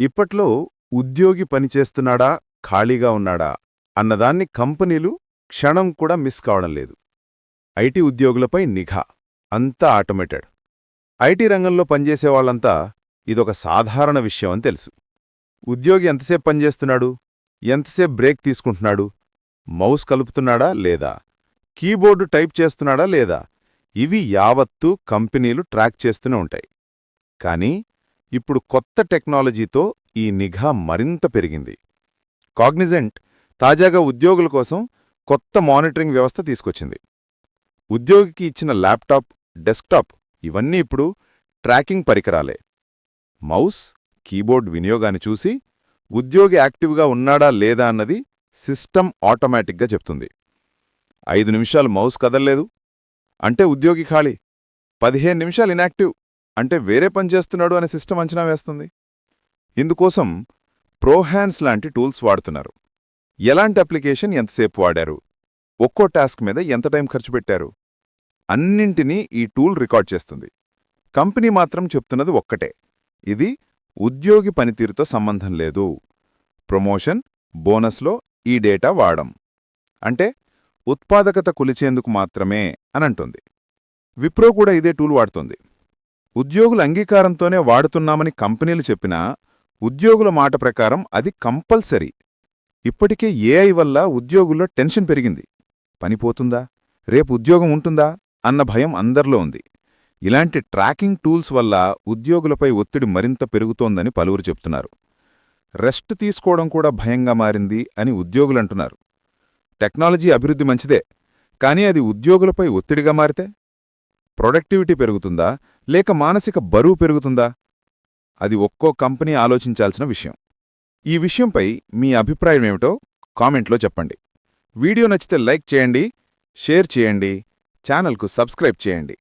ఇప్పట్లో ఉద్యోగి పనిచేస్తున్నాడా ఖాళీగా ఉన్నాడా అన్నదాన్ని కంపెనీలు క్షణం కూడా మిస్ కావడం లేదు. ఐటీ ఉద్యోగులపై నిఘా అంతా ఆటోమేటెడ్. ఐటీ రంగంలో పనిచేసేవాళ్ళంతా ఇదొక సాధారణ విషయం అని తెలుసు. ఉద్యోగి ఎంతసేపు పనిచేస్తున్నాడు ఎంతసేపు బ్రేక్ తీసుకుంటున్నాడు? మౌస్ కలుపుతున్నాడా లేదా? కీబోర్డు టైప్ చేస్తున్నాడా లేదా? ఇవి యావత్తూ కంపెనీలు ట్రాక్ చేస్తూనే ఉంటాయి. కానీ ఇప్పుడు కొత్త టెక్నాలజీతో ఈ నిఘా మరింత పెరిగింది. కాగ్నిజెంట్ తాజాగా ఉద్యోగుల కోసం కొత్త మానిటరింగ్ వ్యవస్థ తీసుకొచ్చింది. ఉద్యోగికి ఇచ్చిన ల్యాప్టాప్ డెస్క్టాప్ ఇవన్నీ ఇప్పుడు ట్రాకింగ్ పరికరాలే. మౌస్ కీబోర్డ్ వినియోగాన్ని చూసి ఉద్యోగి యాక్టివ్గా ఉన్నాడా లేదా అన్నది సిస్టమ్ ఆటోమేటిక్గా చెప్తుంది. ఐదు నిమిషాలు మౌస్ కదల్లేదు. అంటే ఉద్యోగి ఖాళీ. పదిహేను నిమిషాలు ఇనాక్టివ్ అంటే వేరే పని చేస్తున్నాడు అనే సిస్టమ్ అంచనా వేస్తుంది. ఇందుకోసం ప్రోహాన్స్ లాంటి టూల్స్ వాడుతున్నారు. ఎలాంటి అప్లికేషన్ ఎంతసేపు వాడారు? ఒక్కో టాస్క్ మీద ఎంత టైం ఖర్చు పెట్టారు? అన్నింటినీ ఈ టూల్ రికార్డ్ చేస్తుంది. కంపెనీ మాత్రం చెప్తున్నది ఒక్కటే. ఇది ఉద్యోగి పనితీరుతో సంబంధం లేదు. ప్రమోషన్ బోనస్లో ఈ డేటా వాడం. అంటే ఉత్పాదకత కొలిచేందుకు మాత్రమే అనంటుంది విప్రో కూడా ఇదే టూల్ వాడుతోంది. ఉద్యోగుల అంగీకారంతోనే వాడుతున్నామని కంపెనీలు చెప్పినా ఉద్యోగుల మాట ప్రకారం అది కంపల్సరీ. ఇప్పటికే ఏఐ వల్ల ఉద్యోగుల్లో టెన్షన్ పెరిగింది. పనిపోతుందా రేపు ఉద్యోగం ఉంటుందా? అన్న భయం అందరిలో ఉంది. ఇలాంటి ట్రాకింగ్ టూల్స్ వల్ల ఉద్యోగులపై ఒత్తిడి మరింత పెరుగుతోందని పలువురు చెప్తున్నారు. రెస్ట్ తీసుకోవడం కూడా భయంగా మారింది అని ఉద్యోగులంటున్నారు. టెక్నాలజీ అభివృద్ధి మంచిదే కానీ అది ఉద్యోగులపై ఒత్తిడిగా మారితే? ప్రొడక్టివిటీ పెరుగుతుందా? లేక మానసిక బరువు పెరుగుతుందా? అది ఒక్కో కంపెనీ ఆలోచించాల్సిన విషయం. ఈ విషయంపై మీ అభిప్రాయం ఏమిటో కామెంట్లో చెప్పండి. వీడియో నచ్చితే లైక్ చేయండి షేర్ చేయండి ఛానల్కు సబ్స్క్రైబ్ చేయండి.